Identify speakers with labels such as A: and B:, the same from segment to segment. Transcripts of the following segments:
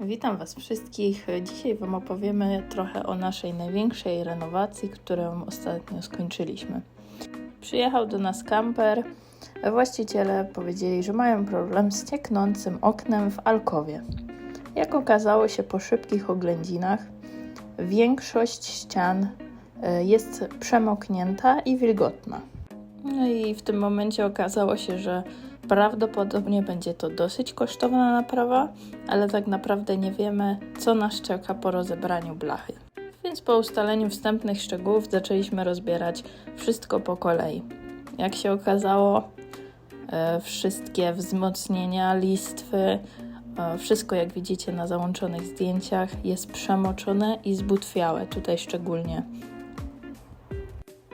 A: Witam Was wszystkich. Dzisiaj Wam opowiemy trochę o naszej największej renowacji, którą ostatnio skończyliśmy. Przyjechał do nas kamper. Właściciele powiedzieli, że mają problem z cieknącym oknem w alkowie. Jak okazało się po szybkich oględzinach, większość ścian e, jest przemoknięta i wilgotna. No i w tym momencie okazało się, że prawdopodobnie będzie to dosyć kosztowna naprawa, ale tak naprawdę nie wiemy, co nas czeka po rozebraniu blachy. Więc po ustaleniu wstępnych szczegółów zaczęliśmy rozbierać wszystko po kolei. Jak się okazało, e, wszystkie wzmocnienia, listwy, e, wszystko jak widzicie na załączonych zdjęciach jest przemoczone i zbutwiałe, tutaj szczególnie.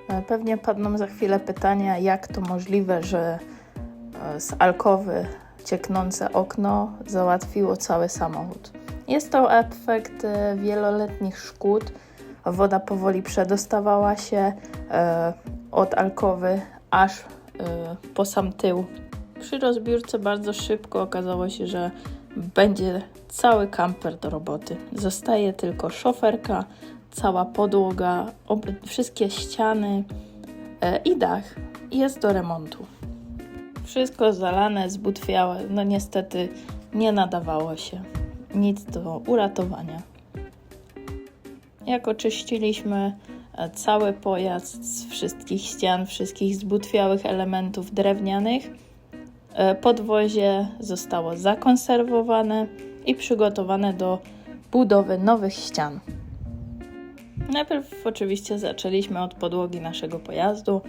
A: E, Pewnie padną za chwilę pytania, jak to możliwe, że z alkowy cieknące okno załatwiło cały samochód. Jest to efekt e, wieloletnich szkód. Woda powoli przedostawała się e, od alkowy aż e, po sam tył. Przy rozbiórce bardzo szybko okazało się, że będzie cały kamper do roboty. Zostaje tylko szoferka, cała podłoga, wszystkie ściany e, i dach. Jest do remontu. Wszystko zalane, zbutwiałe, no niestety nie nadawało się. Nic do uratowania. Jak oczyściliśmy e, cały pojazd z wszystkich ścian, wszystkich zbutwiałych elementów drewnianych, e, podwozie zostało zakonserwowane i przygotowane do budowy nowych ścian. Najpierw oczywiście zaczęliśmy od podłogi naszego pojazdu.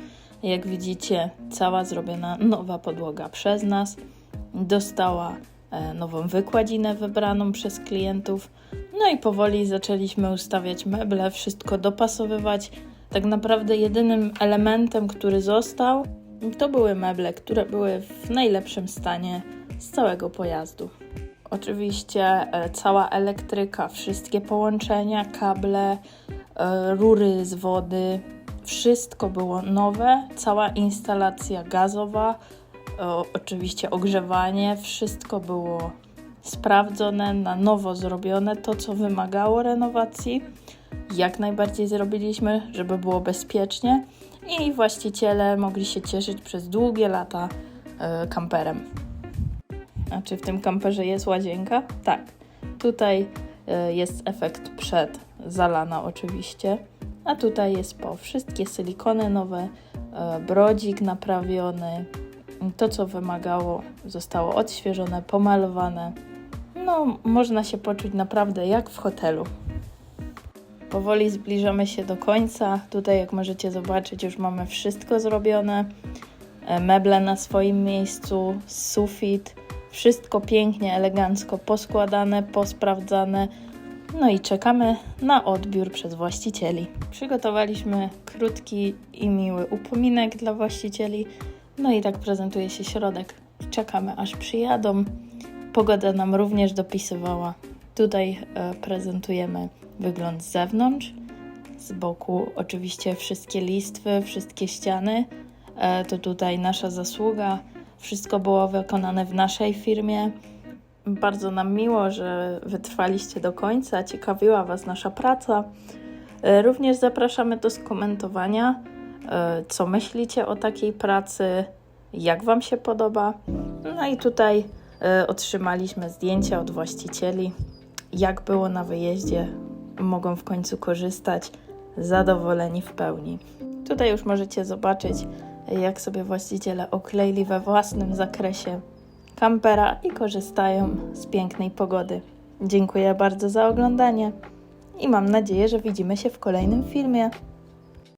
A: Jak widzicie, cała zrobiona nowa podłoga przez nas. Dostała e, nową wykładzinę wybraną przez klientów. No i powoli zaczęliśmy ustawiać meble, wszystko dopasowywać. Tak naprawdę jedynym elementem, który został, to były meble, które były w najlepszym stanie z całego pojazdu. Oczywiście e, cała elektryka, wszystkie połączenia, kable, e, rury z wody, wszystko było nowe, cała instalacja gazowa, o, oczywiście ogrzewanie, wszystko było sprawdzone, na nowo zrobione, to co wymagało renowacji. Jak najbardziej zrobiliśmy, żeby było bezpiecznie i właściciele mogli się cieszyć przez długie lata e, kamperem. A czy w tym kamperze jest łazienka? Tak. Tutaj e, jest efekt przed, zalana oczywiście. A tutaj jest po. Wszystkie silikony nowe, brodzik naprawiony. To, co wymagało, zostało odświeżone, pomalowane. No, można się poczuć naprawdę jak w hotelu. Powoli zbliżamy się do końca. Tutaj, jak możecie zobaczyć, już mamy wszystko zrobione. E, Meble na swoim miejscu, sufit, wszystko pięknie, elegancko poskładane, posprawdzane. No i czekamy na odbiór przez właścicieli. Przygotowaliśmy krótki i miły upominek dla właścicieli. No i tak prezentuje się środek. Czekamy aż przyjadą. Pogoda nam również dopisywała. Tutaj e, prezentujemy wygląd z zewnątrz. Z boku oczywiście wszystkie listwy, wszystkie ściany. E, to tutaj nasza zasługa. Wszystko było wykonane w naszej firmie. Bardzo nam miło, że wytrwaliście do końca, ciekawiła Was nasza praca. E, Również zapraszamy do skomentowania, e, co myślicie o takiej pracy, jak Wam się podoba. No i tutaj e, otrzymaliśmy zdjęcia od właścicieli, jak było na wyjeździe. Mogą w końcu korzystać, zadowoleni w pełni. Tutaj już możecie zobaczyć, jak sobie właściciele okleili we własnym zakresie kampera i korzystają z pięknej pogody. Dziękuję bardzo za oglądanie i mam nadzieję, że widzimy się w kolejnym filmie.